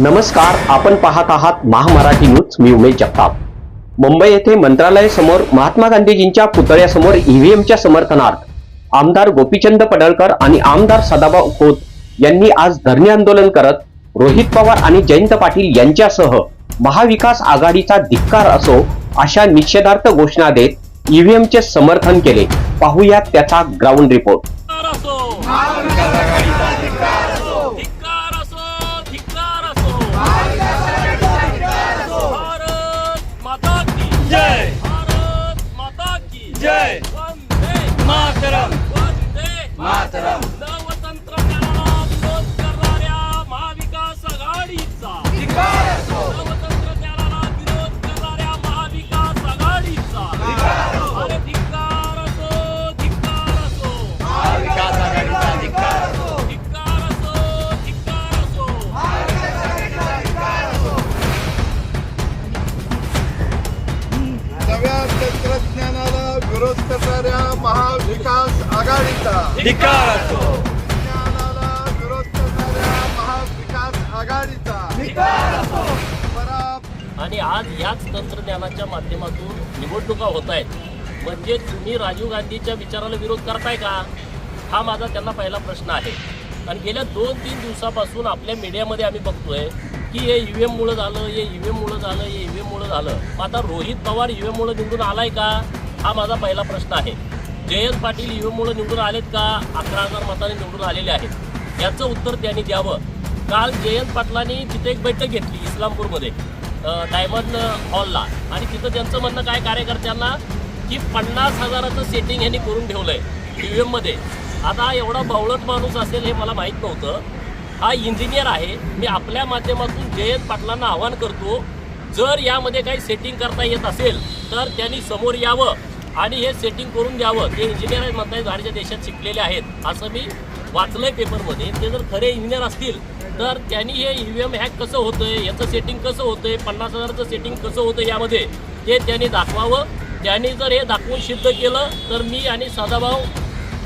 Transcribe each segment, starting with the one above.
नमस्कार आपण पाहत आहात महामराठी न्यूज. मी उमेश जगताप. मुंबई येथे मंत्रालय समोर महात्मा गांधीजींच्या पुतळ्यासमोर ईव्हीएमच्या समर्थनार्थ आमदार गोपीचंद पडळकर आणि आमदार सदाभाऊ खोत यांनी आज धरणे आंदोलन करत रोहित पवार आणि जयंत पाटील यांच्यासह महाविकास आघाडीचा धिक्कार असो अशा निषेधार्थ घोषणा देत ईव्हीएमचे समर्थन केले. पाहूयात त्याचा ग्राउंड रिपोर्ट विरोध करणाऱ्या महाविकास आघाडीचा. धिक्कार असो ज्ञानाला विरोध करणाऱ्या महाविकास आघाडीचा. आणि आज याच तंत्रज्ञानाच्या माध्यमातून निवडणुका होत आहेत. म्हणजे तुम्ही राजीव गांधीच्या विचाराला विरोध करताय का? हा माझा त्यांना पहिला प्रश्न आहे. आणि गेल्या दोन तीन दिवसापासून आपल्या मीडियामध्ये आम्ही बघतोय की हे E ई मुळे झालं हे ई मुळे झालं हे ई मुळे झालं. मग आता रोहित पवार ई मुळे निवडून आलाय का? हा माझा पहिला प्रश्न आहे. जयंत पाटील ई निवडून आलेत का? अकरा हजार मताने निवडून आलेले आहेत. याचं उत्तर त्यांनी द्यावं. काल जयंत पाटलांनी तिथे एक बैठक घेतली इस्लामपूरमध्ये डायमंड हॉलला. आणि तिथं त्यांचं म्हणणं काय कार्यकर्त्यांना? की पन्नास हजाराचं सेटिंग ह्यांनी करून ठेवलंय ई व्ही एममध्ये आता एवढा बावळट माणूस असेल हे मला माहीत नव्हतं. हा इंजिनियर आहे. मी आपल्या माध्यमातून जयंत पाटलांना आवाहन करतो जर यामध्ये काही सेटिंग करता येत असेल तर त्यांनी समोर यावं. आणि हे सेटिंग करून द्यावं ते इंजिनियर आहेत म्हणताय बाहेरच्या देशात शिकलेले आहेत. असं मी वाचलंय पेपरमध्ये ते जर खरे इंजिनियर असतील तर त्यांनी हे ई व्ही एम हॅक कसं होतंय याचं सेटिंग कसं होतंय पन्नास हजारचं सेटिंग कसं होतं यामध्ये ते त्यांनी दाखवावं. त्यांनी जर हे दाखवून सिद्ध केलं तर मी आणि सदाभाऊ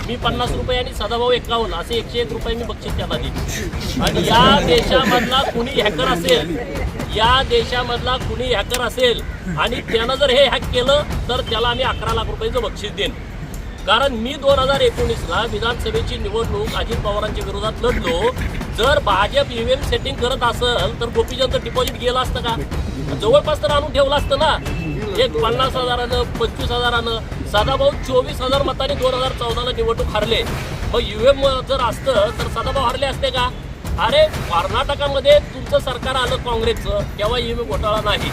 मी पन्नास रुपये आणि सदाभाऊ एकावन्न असे एकशे एक रुपये मी बक्षीस त्याला देईन आणि या देशामधला कुणी हॅकर असेल या देशामधला कुणी हॅकर असेल आणि त्यानं जर हे हॅक केलं तर त्याला आम्ही अकरा लाख रुपयाचं बक्षीस देईन. कारण मी दोन हजार एकोणीसला विधानसभेची निवडणूक अजित पवारांच्या विरोधात लढलो. जर भाजप ईव्हीएम सेटिंग करत असेल तर गोपीचंद डिपॉझिट गेलं असतं का? जवळपास तर आणून ठेवलं असतं ना. एक पन्नास हजारानं पंचवीस हजारानं. सदाभाऊ चोवीस हजार मतांनी दोन हजार चौदाला निवडणूक हारले. मग एम जर असतं तर सदाभाऊ हारले असते का? अरे कर्नाटकामध्ये तुमचं सरकार आलं काँग्रेसचं तेव्हा ईव्हीएम घोटाळा नाही.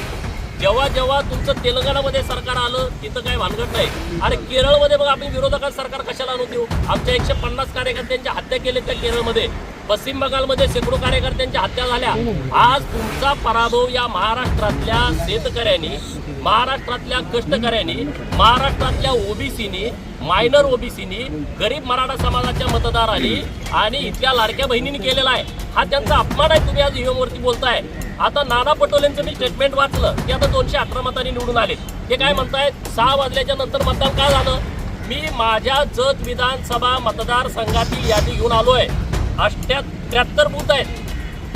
जेव्हा जेव्हा तुमचं तेलंगणामध्ये सरकार आलं तिथं काही भानगड नाही. अरे केरळमध्ये मग आम्ही विरोधकात सरकार कशाला आणून देऊ? आमच्या एकशे पन्नास कार्यकर्त्यांच्या हत्या केल्या त्या केरळमध्ये. पश्चिम बंगालमध्ये शेकडो कार्यकर्त्यांच्या हत्या झाल्या. आज तुमचा पराभव या महाराष्ट्रातल्या शेतकऱ्यांनी महाराष्ट्रातल्या कष्टकऱ्यांनी महाराष्ट्रातल्या ओबीसीनी मायनर ओबीसीनी गरीब मराठा समाजाच्या मतदारांनी आणि इथल्या लाडक्या बहिणींनी केलेला आहे. हा त्यांचा अपमान आहे तुम्ही आज ईव्हीएम बोलताय. आता नाना पटोलेंचं मी स्टेटमेंट वाचलं ते आता दोनशे अकरा मतांनी निवडून आले ते काय म्हणतायत? सहा वाजल्याच्या नंतर मतदान का झालं? मी माझ्या जत विधानसभा मतदारसंघातील यादी घेऊन आलो आहे अष्ट्या त्र्याहत्तर बूथ आहेत.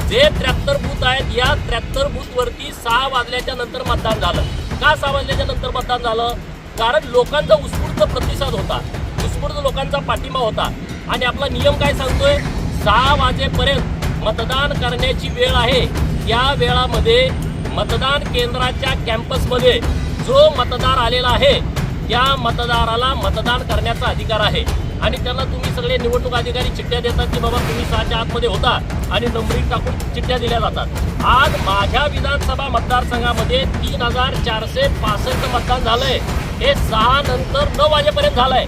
जे त्र्याहत्तर बूथ आहेत या त्र्याहत्तर बूथवरती सहा वाजल्याच्या नंतर मतदान झालं. का सावरल्याच्या नंतर मतदान झालं? कारण लोकांचा उत्स्फूर्त प्रतिसाद होता. उत्स्फूर्त लोकांचा पाठिंबा होता. आणि आपला नियम काय सांगतोय? सहा वाजेपर्यंत मतदान करण्याची वेळ आहे. या वेळामध्ये मतदान केंद्राच्या कॅम्पसमध्ये जो मतदार आलेला आहे त्या मतदाराला मतदान करण्याचा अधिकार आहे. आणि त्यांना तुम्ही सगळे निवडणूक अधिकारी चिठ्ठ्या देतात की बाबा तुम्ही सहाच्या आतमध्ये होता आणि नंबरिंग टाकून चिठ्ठ्या दिल्या जातात. आज माझ्या विधानसभा मतदारसंघामध्ये तीन हजार चारशे पासष्ट मतदान झालंय. हे सहा नंतर नऊ वाजेपर्यंत झालंय.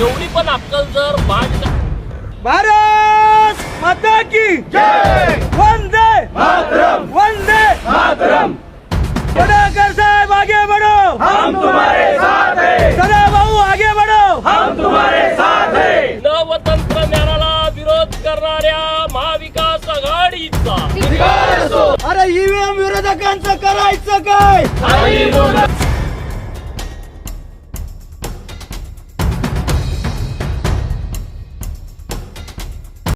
एवढी पण अक्कल जर भारत माता की जय! विरोधकांचं करायचं काय?